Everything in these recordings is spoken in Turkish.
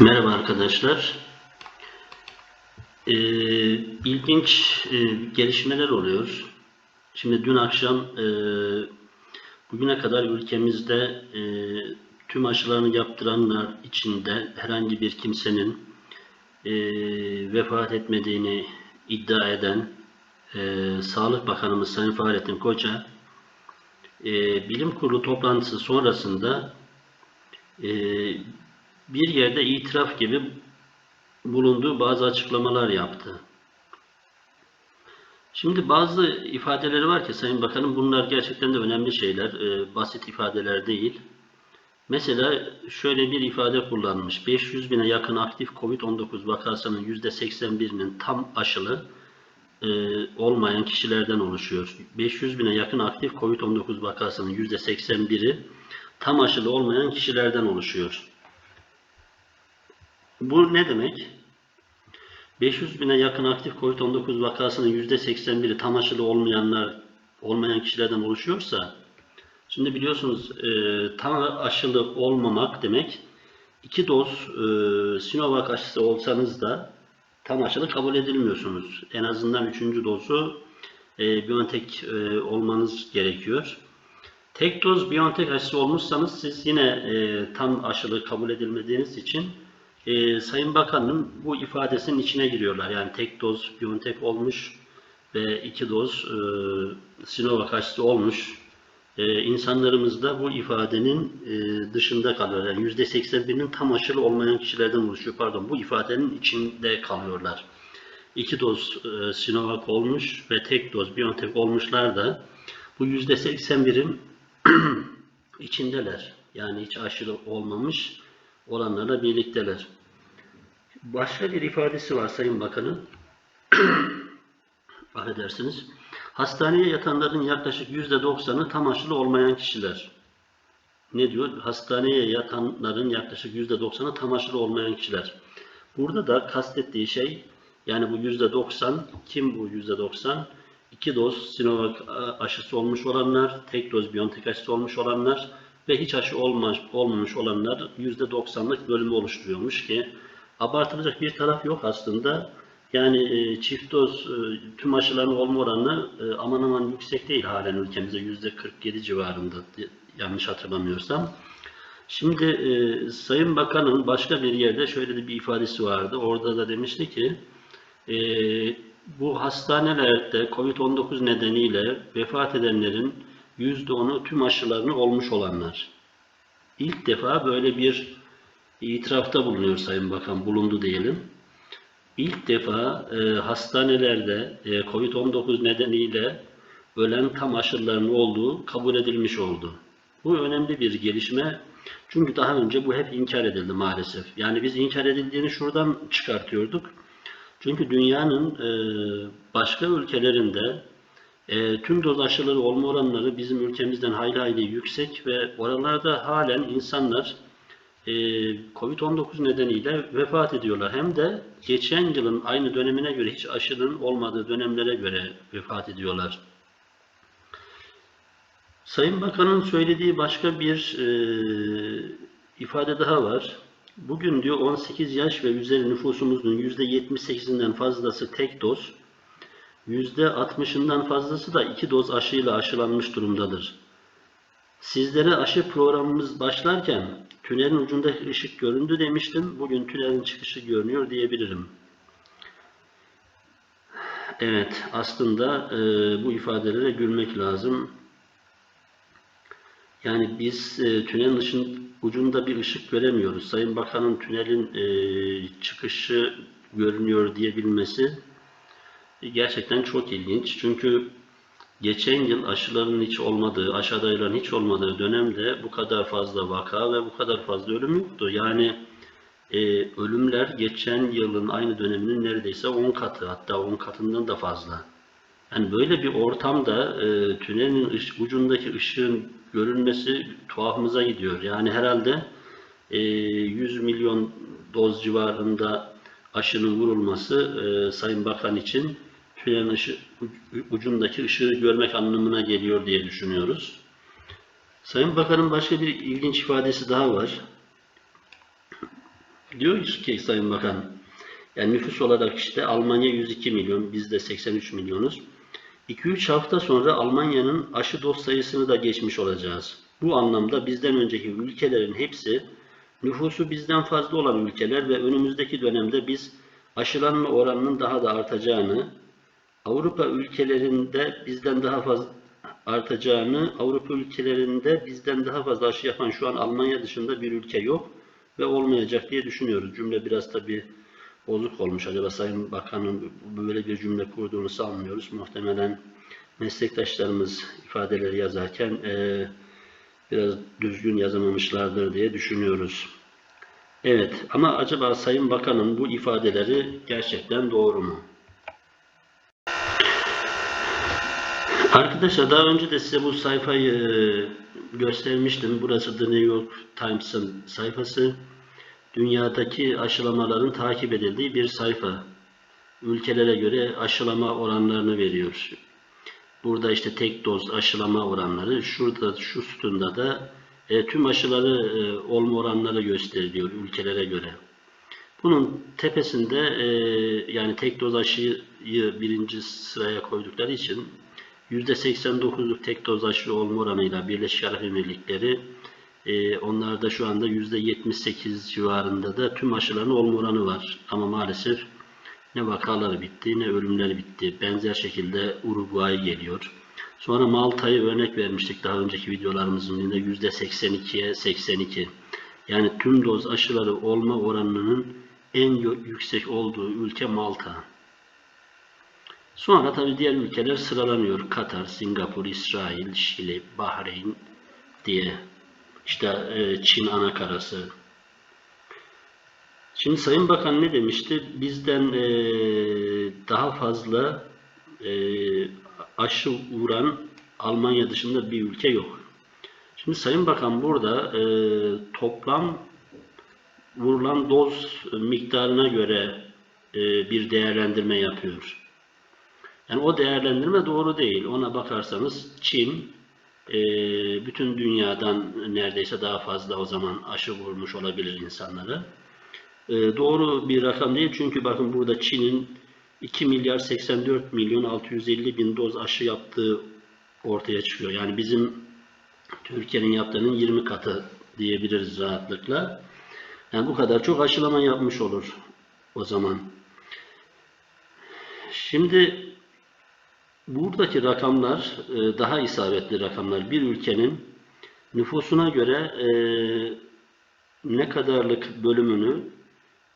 Merhaba arkadaşlar. Ee, ilginç e, gelişmeler oluyor. Şimdi dün akşam e, bugüne kadar ülkemizde e, tüm aşılarını yaptıranlar içinde herhangi bir kimsenin e, vefat etmediğini iddia eden e, Sağlık Bakanımız Sayın Fahrettin Koca e, bilim kurulu toplantısı sonrasında e, bir yerde itiraf gibi bulunduğu bazı açıklamalar yaptı. Şimdi bazı ifadeleri var ki Sayın Bakanım bunlar gerçekten de önemli şeyler, e, basit ifadeler değil. Mesela şöyle bir ifade kullanmış. 500 bine yakın aktif COVID-19 vakasının %81'inin tam aşılı e, olmayan kişilerden oluşuyor. 500 bine yakın aktif COVID-19 vakasının %81'i tam aşılı olmayan kişilerden oluşuyor. Bu ne demek? 500 bine yakın aktif COVID-19 vakasının %81'i tam aşılı olmayanlar, olmayan kişilerden oluşuyorsa, şimdi biliyorsunuz e, tam aşılı olmamak demek, iki doz e, Sinovac aşısı olsanız da tam aşılı kabul edilmiyorsunuz. En azından üçüncü dozu e, BioNTech e, olmanız gerekiyor. Tek doz BioNTech aşısı olmuşsanız siz yine e, tam aşılı kabul edilmediğiniz için e, Sayın Bakan'ın bu ifadesinin içine giriyorlar. Yani tek doz BioNTech olmuş ve iki doz e, Sinovac aşısı olmuş. E, insanlarımız da bu ifadenin e, dışında kalıyor. Yani %81'inin tam aşılı olmayan kişilerden oluşuyor. Pardon bu ifadenin içinde kalıyorlar. İki doz e, Sinovac olmuş ve tek doz BioNTech olmuşlar da bu %81'in içindeler. Yani hiç aşırı olmamış olanlarla birlikteler. Başka bir ifadesi var Sayın Bakan'ın. Affedersiniz. Hastaneye yatanların yaklaşık %90'ı tam aşılı olmayan kişiler. Ne diyor? Hastaneye yatanların yaklaşık %90'ı tam aşılı olmayan kişiler. Burada da kastettiği şey yani bu %90 kim bu %90? İki doz Sinovac aşısı olmuş olanlar, tek doz BioNTech aşısı olmuş olanlar ve hiç aşı olmamış, olmamış olanlar %90'lık bölümü oluşturuyormuş ki abartılacak bir taraf yok aslında. Yani e, çift doz e, tüm aşıların olma oranı e, aman aman yüksek değil halen ülkemizde %47 civarında yanlış hatırlamıyorsam. Şimdi e, Sayın Bakan'ın başka bir yerde şöyle bir ifadesi vardı. Orada da demişti ki e, bu hastanelerde COVID-19 nedeniyle vefat edenlerin %10'u tüm aşılarını olmuş olanlar. İlk defa böyle bir itirafta bulunuyor Sayın Bakan, bulundu diyelim. İlk defa e, hastanelerde e, COVID-19 nedeniyle ölen tam aşılarının olduğu kabul edilmiş oldu. Bu önemli bir gelişme. Çünkü daha önce bu hep inkar edildi maalesef. Yani biz inkar edildiğini şuradan çıkartıyorduk. Çünkü dünyanın e, başka ülkelerinde e, tüm doz aşıları olma oranları bizim ülkemizden hayli hayli yüksek ve oralarda halen insanlar e, Covid-19 nedeniyle vefat ediyorlar. Hem de geçen yılın aynı dönemine göre hiç aşının olmadığı dönemlere göre vefat ediyorlar. Sayın Bakan'ın söylediği başka bir e, ifade daha var. Bugün diyor 18 yaş ve üzeri nüfusumuzun %78'inden fazlası tek doz, %60'ından fazlası da iki doz aşıyla aşılanmış durumdadır. Sizlere aşı programımız başlarken tünelin ucundaki ışık göründü demiştim. Bugün tünelin çıkışı görünüyor diyebilirim. Evet, aslında e, bu ifadelere gülmek lazım. Yani biz e, tünelin ışın, ucunda bir ışık göremiyoruz. Sayın Bakan'ın tünelin e, çıkışı görünüyor diyebilmesi gerçekten çok ilginç. Çünkü geçen yıl aşıların hiç olmadığı, aşı hiç olmadığı dönemde bu kadar fazla vaka ve bu kadar fazla ölüm yoktu. Yani e, ölümler geçen yılın aynı döneminin neredeyse 10 katı hatta 10 katından da fazla. Yani böyle bir ortamda e, tünelin ış, ucundaki ışığın görünmesi tuhafımıza gidiyor. Yani herhalde e, 100 milyon doz civarında aşının vurulması e, Sayın Bakan için tünelin ışı, ucundaki ışığı görmek anlamına geliyor diye düşünüyoruz. Sayın Bakan'ın başka bir ilginç ifadesi daha var. Diyor ki Sayın Bakan, yani nüfus olarak işte Almanya 102 milyon, biz de 83 milyonuz. 2-3 hafta sonra Almanya'nın aşı doz sayısını da geçmiş olacağız. Bu anlamda bizden önceki ülkelerin hepsi nüfusu bizden fazla olan ülkeler ve önümüzdeki dönemde biz aşılanma oranının daha da artacağını, Avrupa ülkelerinde bizden daha fazla artacağını, Avrupa ülkelerinde bizden daha fazla aşı yapan şu an Almanya dışında bir ülke yok ve olmayacak diye düşünüyoruz. Cümle biraz tabii bozuk olmuş. Acaba Sayın Bakan'ın böyle bir cümle kurduğunu sanmıyoruz. Muhtemelen meslektaşlarımız ifadeleri yazarken eee, biraz düzgün yazamamışlardır diye düşünüyoruz. Evet ama acaba Sayın Bakan'ın bu ifadeleri gerçekten doğru mu? Arkadaşlar daha önce de size bu sayfayı e, göstermiştim. Burası The New York Times'ın sayfası. Dünyadaki aşılamaların takip edildiği bir sayfa. Ülkelere göre aşılama oranlarını veriyor. Burada işte tek doz aşılama oranları, şurada şu sütunda da e, tüm aşıları e, olma oranları gösteriliyor ülkelere göre. Bunun tepesinde e, yani tek doz aşıyı birinci sıraya koydukları için %89'luk tek doz aşı olma oranıyla Birleşik Arap Emirlikleri e, onlarda şu anda %78 civarında da tüm aşıların olma oranı var. Ama maalesef ne vakaları bitti ne ölümleri bitti. Benzer şekilde Uruguay geliyor. Sonra Malta'yı örnek vermiştik daha önceki videolarımızın birinde %82'ye 82. Yani tüm doz aşıları olma oranının en yüksek olduğu ülke Malta. Sonra tabii diğer ülkeler sıralanıyor. Katar, Singapur, İsrail, Şili, Bahreyn diye. İşte e, Çin anakarası. Şimdi Sayın Bakan ne demişti? Bizden e, daha fazla e, aşı vuran Almanya dışında bir ülke yok. Şimdi Sayın Bakan burada toplam vurulan doz miktarına göre bir değerlendirme yapıyor. Yani o değerlendirme doğru değil. Ona bakarsanız Çin e, bütün dünyadan neredeyse daha fazla o zaman aşı vurmuş olabilir insanlara. E, doğru bir rakam değil çünkü bakın burada Çin'in 2 milyar 84 milyon 650 bin doz aşı yaptığı ortaya çıkıyor. Yani bizim Türkiye'nin yaptığının 20 katı diyebiliriz rahatlıkla. Yani bu kadar çok aşılama yapmış olur o zaman. Şimdi buradaki rakamlar e, daha isabetli rakamlar. Bir ülkenin nüfusuna göre e, ne kadarlık bölümünü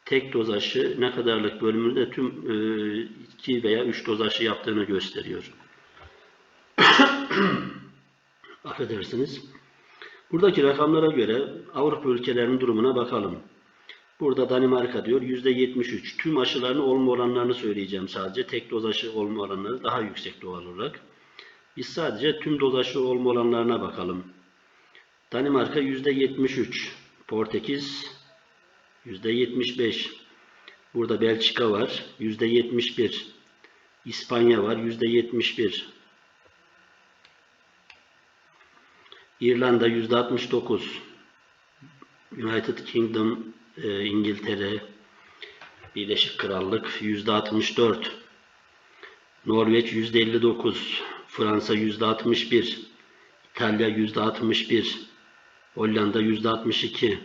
tek doz aşı, ne kadarlık bölümünü de tüm e, iki veya üç doz aşı yaptığını gösteriyor. Affedersiniz. Buradaki rakamlara göre Avrupa ülkelerinin durumuna bakalım. Burada Danimarka diyor %73. Tüm aşıların olma oranlarını söyleyeceğim sadece. Tek doz aşı olma oranları daha yüksek doğal olarak. Biz sadece tüm doz aşı olma oranlarına bakalım. Danimarka %73. Portekiz %75. Burada Belçika var. %71. İspanya var. %71. İrlanda %69. United Kingdom, e, İngiltere, Birleşik Krallık %64. Norveç %59. Fransa %61. İtalya %61. Hollanda %62.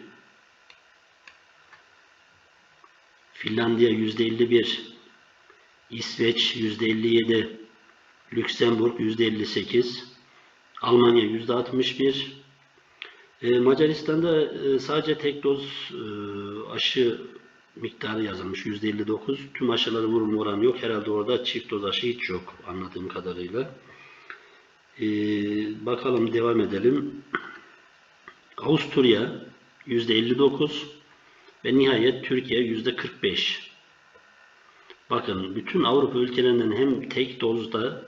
Finlandiya %51. İsveç %57. Lüksemburg %58. Almanya %61. E, Macaristan'da e, sadece tek doz e, aşı miktarı yazılmış %59. Tüm aşıları vurma oranı yok. Herhalde orada çift doz aşı hiç yok anladığım kadarıyla. E, bakalım devam edelim. Avusturya %59 ve nihayet Türkiye %45. Bakın bütün Avrupa ülkelerinden hem tek dozda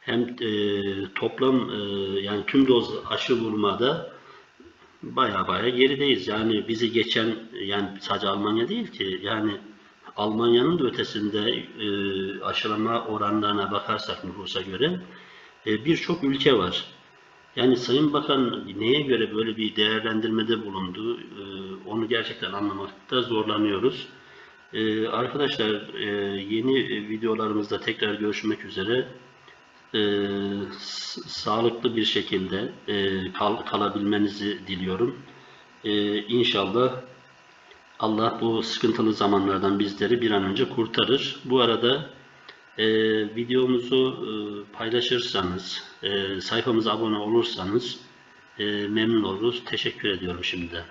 hem e, toplam yani tüm doz aşı vurmada baya baya gerideyiz. Yani bizi geçen yani sadece Almanya değil ki yani Almanya'nın da ötesinde e, aşılama oranlarına bakarsak nüfusa göre e, birçok ülke var. Yani Sayın Bakan neye göre böyle bir değerlendirmede bulundu? E, onu gerçekten anlamakta zorlanıyoruz. Ee, arkadaşlar e, yeni videolarımızda tekrar görüşmek üzere. S- sağlıklı bir şekilde e, kal- kalabilmenizi diliyorum. Ee, inşallah Allah bu sıkıntılı zamanlardan bizleri bir an önce kurtarır. Bu arada e, videomuzu e, paylaşırsanız, e, sayfamıza abone olursanız e, memnun oluruz. Teşekkür ediyorum şimdiden.